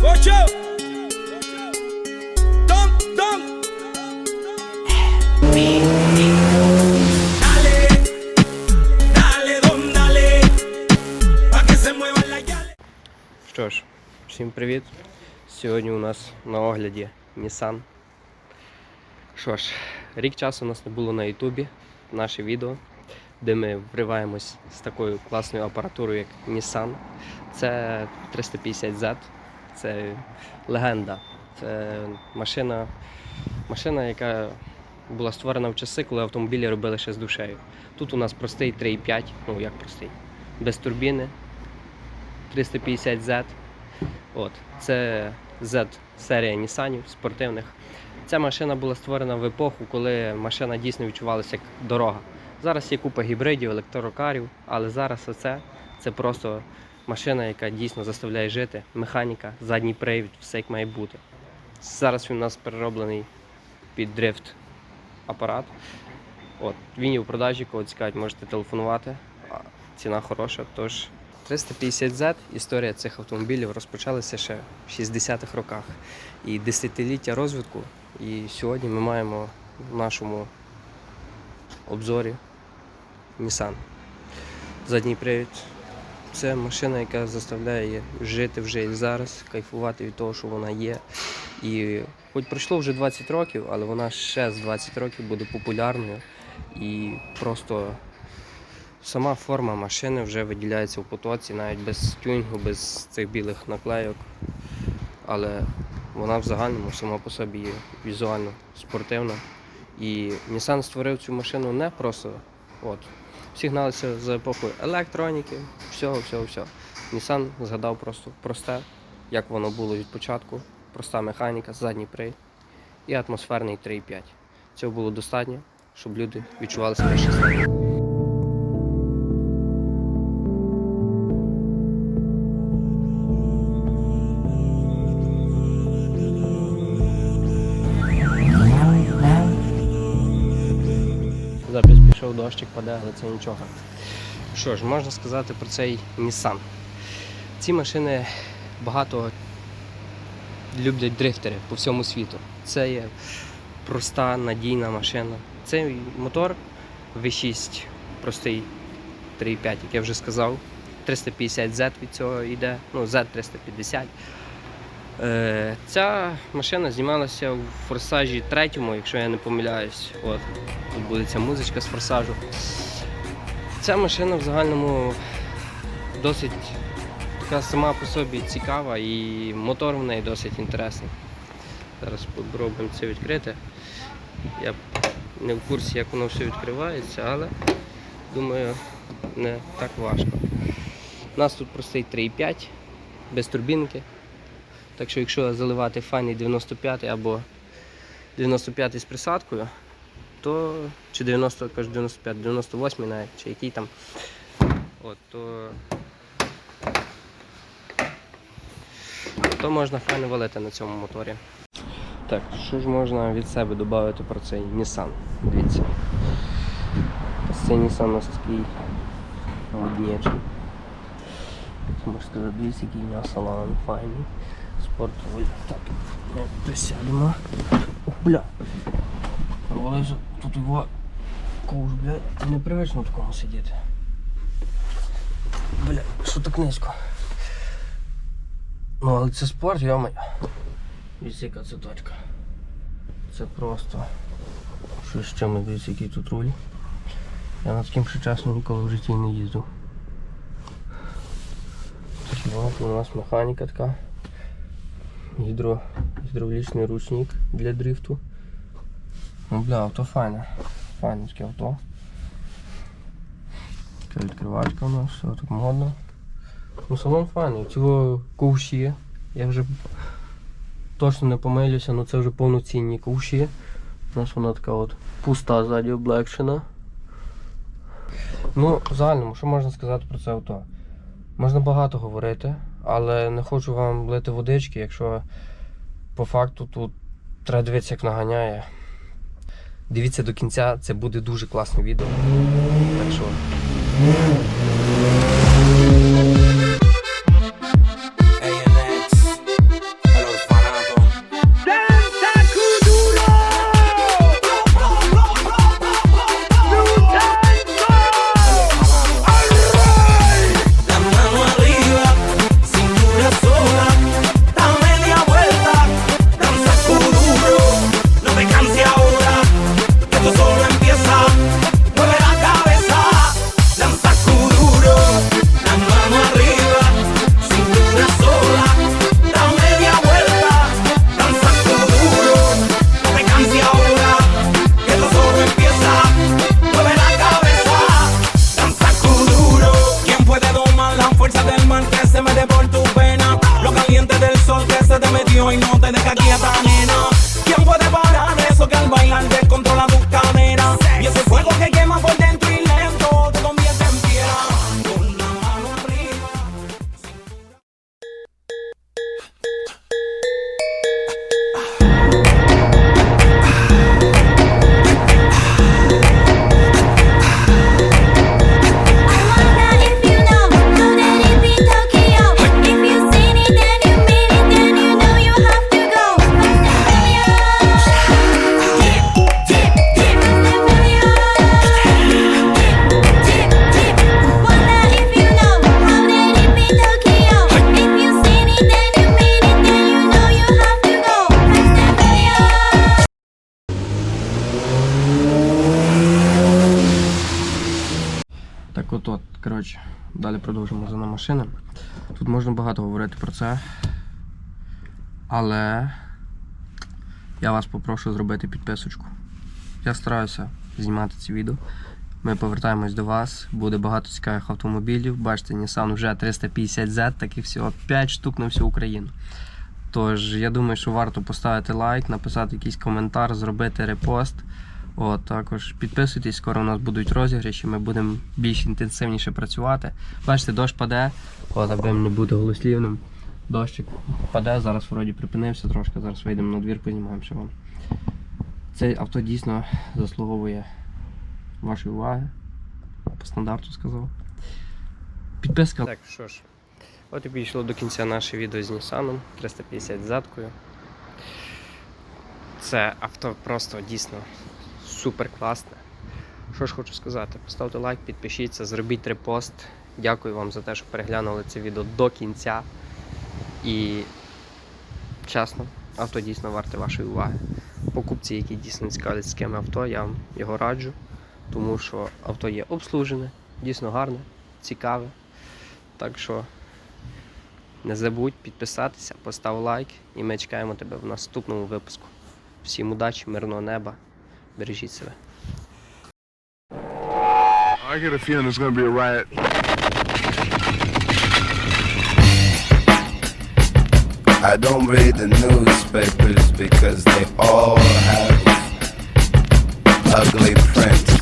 Gocho. Dom, dom. Dale, dale, dom, dale. Pa' que se yales. Що ж, всім привіт. Сьогодні у нас на огляді Nissan. Що ж, рік часу у нас не було на Ютубі наше відео, де ми вриваємось з такою класною апаратурою, як Nissan. Це 350Z, це легенда. Це машина, машина, яка була створена в часи, коли автомобілі робили ще з душею. Тут у нас простий 3.5, ну як простий, без турбіни, 350Z. От, це Z-серія Нісанів спортивних. Ця машина була створена в епоху, коли машина дійсно відчувалася як дорога. Зараз є купа гібридів, електрокарів, але зараз оце це просто машина, яка дійсно заставляє жити. Механіка, задній привід, все як має бути. Зараз він у нас перероблений під дрифт апарат. От, він є у продажі, кого цікавить, можете телефонувати. А Ціна хороша, тож 350Z історія цих автомобілів розпочалася ще в 60-х роках. І десятиліття розвитку. І сьогодні ми маємо в нашому обзорі Nissan. Задній привід. Це машина, яка заставляє жити вже і зараз, кайфувати від того, що вона є. І хоч пройшло вже 20 років, але вона ще з 20 років буде популярною. І просто Сама форма машини вже виділяється в потоці, навіть без тюнінгу, без цих білих наклейок. Але вона в загальному сама по собі є візуально спортивна. І Nissan створив цю машину не просто от. Всі гналися за епохою електроніки, всього, всього, всього. Nissan згадав просто просте, як воно було від початку. Проста механіка, задній прий і атмосферний 3.5. Цього було достатньо, щоб люди відчували себе щасливими. Пішов дощик паде, але це нічого. Що ж, можна сказати про цей Nissan. Ці машини багато люблять дрифтери по всьому світу. Це є проста, надійна машина. Цей мотор V6 простий 3.5, як я вже сказав. 350Z від цього йде, ну Z350. Е, ця машина знімалася в форсажі третьому, якщо я не помиляюсь. От, тут музичка з форсажу. Ця машина в загальному досить така сама по собі цікава і мотор в неї досить інтересний. Зараз спробуємо це відкрити. Я не в курсі, як воно все відкривається, але думаю, не так важко. У нас тут простий 3.5 без турбінки. Так що якщо заливати файний 95 або 95 з присадкою, то чи 90, кажу 95, 98 навіть, чи який там, от, то, то можна файно валити на цьому моторі. Так, що ж можна від себе додати про цей Nissan? Дивіться. Цей Nissan у нас такий модніший. Можна сказати, дивіться, який у нього салон файний. Спортовий. Так, ну, присядемо. Ох, бля. Ж тут його ковш, бля, непривично в такому сидіти. Бля, що так низько. Ну, але це спорт, йомай. Дивіться, яка це точка. Це просто. Що з чим, дивіться, який тут руль. Я на таким ще часом ніколи в житті не їздив. Такі от у нас механіка така. Гідро, гідравлічний ручник для дрифту. Ну, бля, авто файне. Файне авто. Така відкривачка у нас, все так модно. Ну салон файний, цього ковші. Я вже точно не помилюся, але це вже повноцінні ковші. У нас вона така от пуста ззаді облегшена. Ну, в загальному, що можна сказати про це авто? Можна багато говорити, але не хочу вам лити водички, якщо по факту тут треба дивитися, як наганяє. Дивіться до кінця, це буде дуже класне відео. Так що. la fuerza del mar que se mete por tu pena. Lo caliente del sol que se te metió y no te deja quieta, nena. Далі продовжимо за нами машина. Тут можна багато говорити про це. Але я вас попрошу зробити підписочку. Я стараюся знімати ці відео. Ми повертаємось до вас. Буде багато цікавих автомобілів. Бачите, Nissan вже 350Z, таких всього 5 штук на всю Україну. Тож, я думаю, що варто поставити лайк, написати якийсь коментар, зробити репост. От, також підписуйтесь, скоро у нас будуть розіграші, ми будемо більш інтенсивніше працювати. Бачите, дощ паде, от, аби не бути голослівним. Дощик паде, зараз вроді припинився трошки, зараз вийдемо на двір, познімаємо ще вам. Це авто дійсно заслуговує вашої уваги. По стандарту сказав. Підписка. Так, що ж. От і підійшло до кінця наше відео з Nissan 350 заткою. Це авто просто дійсно супер класне. Що ж хочу сказати, поставте лайк, підпишіться, зробіть репост. Дякую вам за те, що переглянули це відео до кінця. І чесно, авто дійсно варте вашої уваги. Покупці, які дійсно цікавлять з ким авто, я вам його раджу, тому що авто є обслужене, дійсно гарне, цікаве. Так що не забудь підписатися, постав лайк, і ми чекаємо тебе в наступному випуску. Всім удачі, мирного неба, бережіть себе. I get a feeling it's gonna be a riot. I don't read the newspapers because they all have ugly print.